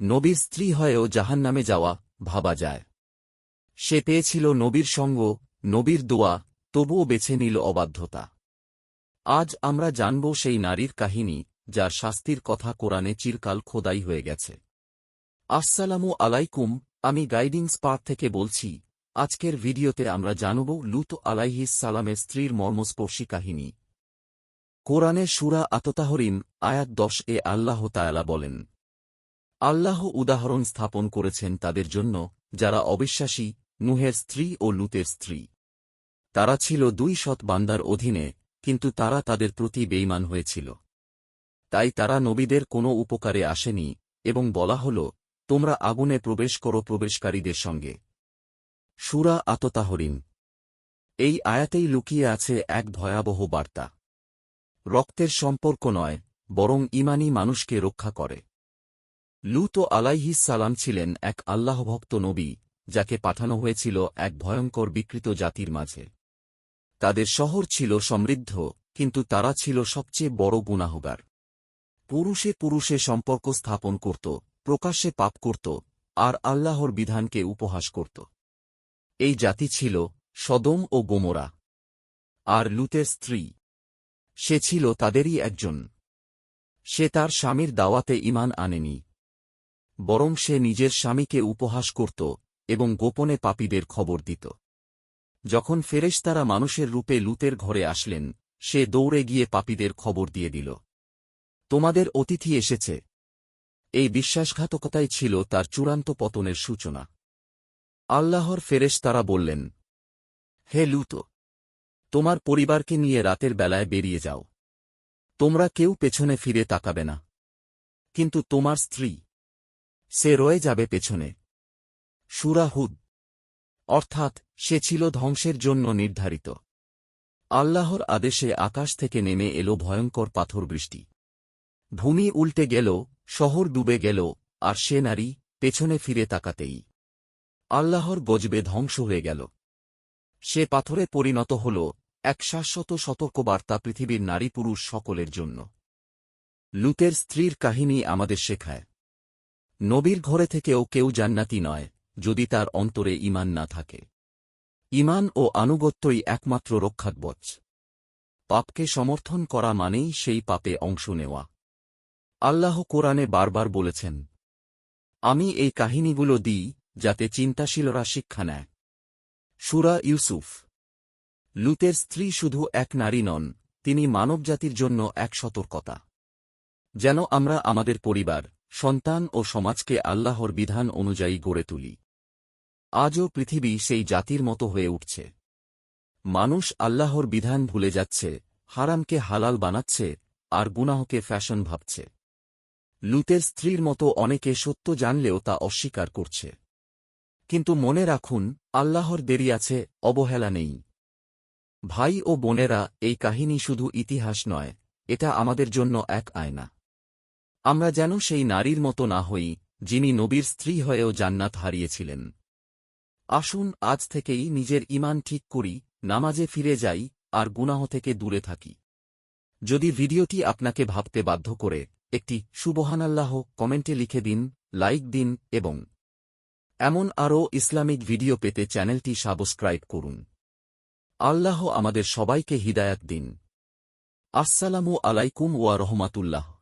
নবীর স্ত্রী হয়েও জাহান্নামে যাওয়া ভাবা যায়। সে পেয়েছিল নবীর সঙ্গ, নবীর দোয়া, তবুও বেছে নিল অবাধ্যতা। আজ আমরা জানব সেই নারীর কাহিনী, যার শাস্তির কথা কোরআনে চিরকাল খোদাই হয়ে গেছে। আসসালামু আলাইকুম, আমি গাইডিং স্পার থেকে বলছি, আজকের ভিডিওতে আমরা জানব লুত আলাইহিস সালামের স্ত্রীর মর্মস্পর্শী কাহিনী। কোরআনে সুরা আততাহরিন, আয়াত দশ এ আল্লাহ তায়ালা বলেন আল্লাহ উদাহরণ স্থাপন করেছেন তাদের জন্য, যারা অবিশ্বাসী, নুহের স্ত্রী ও লুতের স্ত্রী। তারা ছিল দুই সৎ বান্দার অধীনে, কিন্তু তারা তাদের প্রতি বেইমান হয়েছিল। তাই তারা নবীদের কোনো উপকারে আসেনি, এবং বলা হল, তোমরা আগুনে প্রবেশ করো প্রবেশকারীদের সঙ্গে। সুরা আততাহরিন। এই আয়াতেই লুকিয়ে আছে এক ভয়াবহ বার্তা। রক্তের সম্পর্ক নয়, বরং ইমানি মানুষকে রক্ষা করে। লুত আলাইহিস সালাম ছিলেন এক আল্লাহভক্ত নবী, যাকে পাঠানো হয়েছিল এক ভয়ঙ্কর বিকৃত জাতির মাঝে। তাদের শহর ছিল সমৃদ্ধ, কিন্তু তারা ছিল সবচেয়ে বড় গুনাহগার। পুরুষে পুরুষে সম্পর্ক স্থাপন করত, প্রকাশ্যে পাপ করত, আর আল্লাহর বিধানকে উপহাস করত। এই জাতি ছিল সদম ও গোমরা। আর লুতের স্ত্রী, সে ছিল তাদেরই একজন। সে তার স্বামীর দাওয়াতে ইমান আনেনি। বরং সে নিজের স্বামীকে উপহাস করত এবং গোপনে পাপীদের খবর দিত। যখন ফেরেশতারা মানুষের রূপে লুতের ঘরে আসলেন, সে দৌড়ে গিয়ে পাপীদের খবর দিয়ে দিল, তোমাদের অতিথি এসেছে। এই বিশ্বাসঘাতকতাই ছিল তার চূড়ান্ত পতনের সূচনা। আল্লাহর ফেরেশতারা বললেন, হে লুত, তোমার পরিবারকে নিয়ে রাতের বেলায় বেরিয়ে যাও। তোমরা কেউ পেছনে ফিরে তাকাবে না। কিন্তু তোমার স্ত্রী সে রয়ে যাবে পেছনে। সুরাহুদ অর্থাৎ, সে ছিল ধ্বংসের জন্য নির্ধারিত। আল্লাহর আদেশে আকাশ থেকে নেমে এলো ভয়ঙ্কর পাথর বৃষ্টি। ভূমি উল্টে গেল, শহর ডুবে গেল, আর সে নারী পেছনে ফিরে তাকাতেই আল্লাহর গজবে ধ্বংস হয়ে গেল। সে পাথরে পরিণত হল এক শাশ্বত সতর্কবার্তা পৃথিবীর নারী পুরুষ সকলের জন্য। লুতের স্ত্রীর কাহিনী আমাদের শেখায়। নবীর ঘরে থেকেও কেউ জান্নাতি নয়, যদি তার অন্তরে ইমান না থাকে। ইমান ও আনুগত্যই একমাত্র রক্ষাকবচ পাপকে সমর্থন করা মানেই সেই পাপে অংশ নেওয়া। আল্লাহ কোরআনে বারবার বলেছেন, আমি এই কাহিনীগুলো দিই যাতে চিন্তাশীলরা শিক্ষা নেয়। সুরা ইউসুফ। লুতের স্ত্রী শুধু এক নারী নন, তিনি মানবজাতির জন্য এক সতর্কতা। যেন আমরা আমাদের পরিবার সন্তান ও সমাজকে আল্লাহর বিধান অনুযায়ী গড়ে তুলি। আজও পৃথিবী সেই জাতির মতো হয়ে উঠছে। মানুষ আল্লাহর বিধান ভুলে যাচ্ছে, হারামকে হালাল বানাচ্ছে, আর গুনাহকে ফ্যাশন ভাবছে। লুতের স্ত্রীর মতো অনেকে সত্য জানলেও তা অস্বীকার করছে। কিন্তু মনে রাখুন, আল্লাহর দেরি আছে, অবহেলা নেই। ভাই ও বোনেরা, এই কাহিনী শুধু ইতিহাস নয়, এটা আমাদের জন্য এক আয়না। আমরা যেন সেই নারীর মতো না হই, যিনি নবীর স্ত্রী হয়েও জান্নাত হারিয়েছিলেন। আসুন, আজ থেকেই নিজের ইমান ঠিক করি, নামাজে ফিরে যাই, আর গুনাহ থেকে দূরে থাকি। যদি ভিডিওটি আপনাকে ভাবতে বাধ্য করে, একটি সুবহানাল্লাহ কমেন্টে লিখে দিন, লাইক দিন, এবং এমন আরও ইসলামিক ভিডিও পেতে চ্যানেলটি সাবস্ক্রাইব করুন। আল্লাহ আমাদের সবাইকে হিদায়াত দিন। আসসালামু আলাইকুম ওয়া রহমাতুল্লাহ।